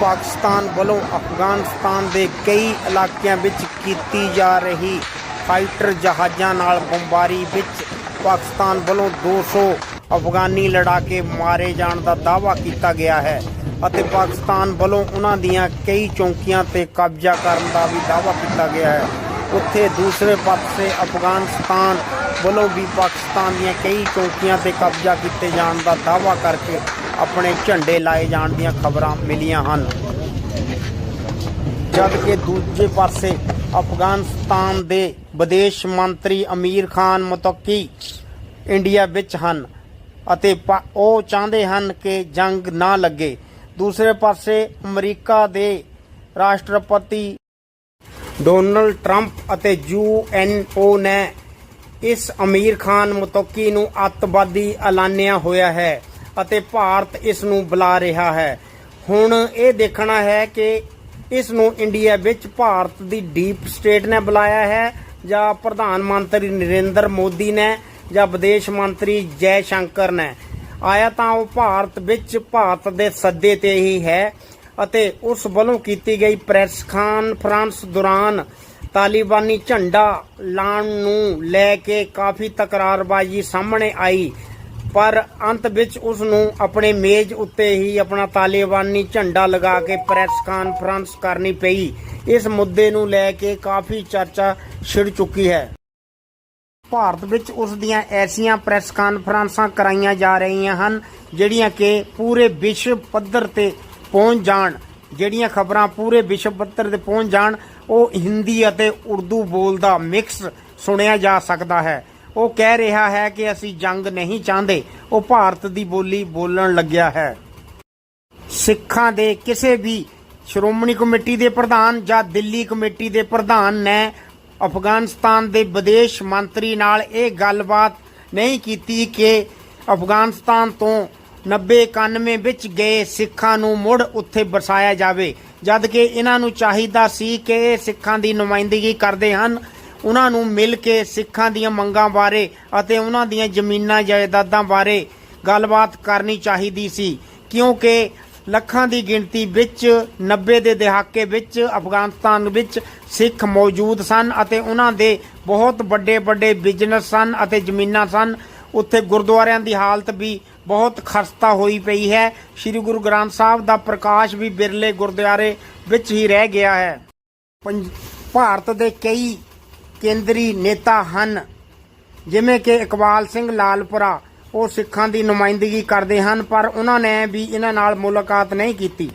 ਪਾਕਿਸਤਾਨ ਵੱਲੋਂ ਅਫਗਾਨਿਸਤਾਨ ਦੇ ਕਈ ਇਲਾਕਿਆਂ ਵਿੱਚ ਕੀਤੀ ਜਾ ਰਹੀ ਫਾਈਟਰ ਜਹਾਜ਼ਾਂ ਨਾਲ ਬੰਬਾਰੀ ਵਿੱਚ ਪਾਕਿਸਤਾਨ ਵੱਲੋਂ 200 ਅਫਗਾਨੀ ਲੜਾਕੇ ਮਾਰੇ ਜਾਣ ਦਾ ਦਾਅਵਾ ਕੀਤਾ ਗਿਆ ਹੈ ਅਤੇ ਪਾਕਿਸਤਾਨ ਵੱਲੋਂ ਉਹਨਾਂ ਦੀਆਂ ਕਈ ਚੌਂਕੀਆਂ ਤੇ ਕਬਜ਼ਾ ਕਰਨ ਦਾ ਵੀ ਦਾਅਵਾ ਕੀਤਾ ਗਿਆ ਹੈ। ਉੱਥੇ ਦੂਸਰੇ ਪਾਸੇ ਅਫਗਾਨਿਸਤਾਨ ਵੱਲੋਂ ਵੀ ਪਾਕਿਸਤਾਨ ਦੀਆਂ ਕਈ ਚੌਂਕੀਆਂ ਤੇ ਕਬਜ਼ਾ ਕੀਤੇ ਜਾਣ ਦਾ ਦਾਅਵਾ ਕਰਕੇ ਆਪਣੇ ਝੰਡੇ ਲਾਏ ਜਾਣ ਦੀਆਂ ਖਬਰਾਂ ਮਿਲੀਆਂ ਹਨ। ਜਦ ਕਿ ਦੂਜੇ ਪਾਸੇ ਅਫਗਾਨਿਸਤਾਨ ਦੇ ਵਿਦੇਸ਼ ਮੰਤਰੀ ਅਮੀਰ ਖਾਨ ਮੁਤੱਕੀ ਇੰਡੀਆ ਵਿੱਚ ਹਨ ਅਤੇ ਉਹ ਚਾਹੁੰਦੇ ਹਨ ਕਿ ਜੰਗ ਨਾ ਲੱਗੇ। ਦੂਸਰੇ ਪਾਸੇ ਅਮਰੀਕਾ ਦੇ ਰਾਸ਼ਟਰਪਤੀ ਡੋਨਲਡ ਟਰੰਪ ਅਤੇ ਯੂ ਐਨ ਓ ਨੇ ਇਸ ਅਮੀਰ ਖਾਨ ਮੁਤੱਕੀ ਨੂੰ ਅੱਤਵਾਦੀ ਐਲਾਨਿਆ ਹੋਇਆ ਹੈ। ਅਤੇ ਭਾਰਤ ਇਸ ਨੂੰ ਬੁਲਾ ਰਿਹਾ ਹੈ। ਹੁਣ ਇਹ ਦੇਖਣਾ ਹੈ ਕਿ ਇਸ ਨੂੰ ਇੰਡੀਆ ਵਿੱਚ ਭਾਰਤ ਦੀ ਡੀਪ ਸਟੇਟ ਨੇ ਬੁਲਾਇਆ ਹੈ ਜਾਂ ਪ੍ਰਧਾਨ ਮੰਤਰੀ ਨਰਿੰਦਰ ਮੋਦੀ ਨੇ ਜਾਂ ਵਿਦੇਸ਼ ਮੰਤਰੀ ਜੈ ਸ਼ੰਕਰ ਨੇ। ਆਇਆ ਤਾਂ ਉਹ ਭਾਰਤ ਵਿੱਚ ਭਾਰਤ ਦੇ ਸੱਦੇ ਤੇ ਹੀ ਹੈ ਅਤੇ ਉਸ ਵੱਲੋਂ ਕੀਤੀ ਗਈ ਪ੍ਰੈਸ ਕਾਨਫਰੰਸ ਦੌਰਾਨ ਤਾਲਿਬਾਨੀ ਝੰਡਾ ਲਾਉਣ ਨੂੰ ਲੈ ਕੇ ਕਾਫੀ ਤਕਰਾਰਬਾਜ਼ੀ ਸਾਹਮਣੇ ਆਈ। ਪਰ ਅੰਤ ਵਿੱਚ ਉਸ ਨੂੰ ਆਪਣੇ ਮੇਜ਼ ਉੱਤੇ ਹੀ ਆਪਣਾ ਤਾਲਿਬਾਨੀ ਝੰਡਾ ਲਗਾ ਕੇ ਪ੍ਰੈਸ ਕਾਨਫਰੰਸ ਕਰਨੀ ਪਈ। ਇਸ ਮੁੱਦੇ ਨੂੰ ਲੈ ਕੇ ਕਾਫੀ ਚਰਚਾ ਛਿੜ ਚੁੱਕੀ ਹੈ। ਭਾਰਤ ਵਿੱਚ ਉਸ ਦੀਆਂ ਐਸੀਆਂ ਪ੍ਰੈਸ ਕਾਨਫਰੰਸਾਂ ਕਰਾਈਆਂ ਜਾ ਰਹੀਆਂ ਹਨ, ਜਿਹੜੀਆਂ ਕਿ ਪੂਰੇ ਵਿਸ਼ਵ ਪੱਧਰ ਤੇ ਪਹੁੰਚ ਜਾਣ। ਜਿਹੜੀਆਂ ਖਬਰਾਂ ਪੂਰੇ ਵਿਸ਼ਵ ਪੱਧਰ ਤੇ ਪਹੁੰਚ ਜਾਣ, ਉਹ ਹਿੰਦੀ ਅਤੇ ਉਰਦੂ ਬੋਲਦਾ ਮਿਕਸ ਸੁਣਿਆ ਜਾ ਸਕਦਾ ਹੈ। ਉਹ ਕਹਿ ਰਿਹਾ ਹੈ ਕਿ ਅਸੀਂ ਜੰਗ ਨਹੀਂ ਚਾਹੁੰਦੇ। ਉਹ ਭਾਰਤ ਦੀ ਬੋਲੀ ਬੋਲਣ ਲੱਗਿਆ ਹੈ। ਸਿੱਖਾਂ ਦੇ ਕਿਸੇ ਵੀ ਸ਼੍ਰੋਮਣੀ ਕਮੇਟੀ ਦੇ ਪ੍ਰਧਾਨ ਜਾਂ ਦਿੱਲੀ ਕਮੇਟੀ ਦੇ ਪ੍ਰਧਾਨ ਨੇ ਅਫਗਾਨਿਸਤਾਨ ਦੇ ਵਿਦੇਸ਼ ਮੰਤਰੀ ਨਾਲ ਇਹ ਗੱਲਬਾਤ ਨਹੀਂ ਕੀਤੀ ਕਿ ਅਫਗਾਨਿਸਤਾਨ ਤੋਂ 90 91 ਵਿੱਚ ਗਏ ਸਿੱਖਾਂ ਨੂੰ ਮੁੜ ਉੱਥੇ ਵਸਾਇਆ ਜਾਵੇ। ਜਦ ਕਿ ਇਹਨਾਂ ਨੂੰ ਚਾਹੀਦਾ ਸੀ ਕਿ ਇਹ ਸਿੱਖਾਂ ਦੀ ਨੁਮਾਇੰਦਗੀ ਕਰਦੇ ਹਨ। ਉਹਨਾਂ ਨੂੰ ਮਿਲ ਕੇ ਸਿੱਖਾਂ ਦੀਆਂ ਮੰਗਾਂ ਬਾਰੇ ਅਤੇ ਉਹਨਾਂ ਦੀਆਂ ਜ਼ਮੀਨਾਂ ਜਾਇਦਾਦਾਂ ਬਾਰੇ ਗੱਲਬਾਤ ਕਰਨੀ ਚਾਹੀਦੀ ਸੀ, ਕਿਉਂਕਿ ਲੱਖਾਂ ਦੀ ਗਿਣਤੀ ਵਿੱਚ 90 ਦੇ ਦਹਾਕੇ ਵਿੱਚ, ਅਫਗਾਨਿਸਤਾਨ ਵਿੱਚ ਸਿੱਖ ਮੌਜੂਦ ਸਨ ਅਤੇ ਉਹਨਾਂ ਦੇ ਬਹੁਤ ਵੱਡੇ ਵੱਡੇ ਬਿਜ਼ਨਸ ਸਨ ਅਤੇ ਜ਼ਮੀਨਾਂ ਸਨ। ਉੱਥੇ ਗੁਰਦੁਆਰਿਆਂ ਦੀ ਹਾਲਤ ਵੀ ਬਹੁਤ ਖਸਤਾ ਹੋਈ ਪਈ ਹੈ। ਸ੍ਰੀ ਗੁਰੂ ਗ੍ਰੰਥ ਸਾਹਿਬ ਦਾ ਪ੍ਰਕਾਸ਼ ਵੀ ਬਿਰਲੇ ਗੁਰਦੁਆਰੇ ਵਿੱਚ ਹੀ ਰਹਿ ਗਿਆ ਹੈ। ਪੰਜ- ਭਾਰਤ ਦੇ ਕਈ ਕੇਂਦਰੀ ਨੇਤਾ ਹਨ। ਜਿਵੇਂ ਕਿ ਇਕਬਾਲ ਸਿੰਘ ਲਾਲਪੁਰਾ, ਉਹ ਸਿੱਖਾਂ ਦੀ ਨੁਮਾਇੰਦਗੀ ਕਰਦੇ ਹਨ, ਪਰ ਉਹਨਾਂ ਨੇ ਵੀ ਇਹਨਾਂ ਨਾਲ ਮੁਲਾਕਾਤ ਨਹੀਂ ਕੀਤੀ।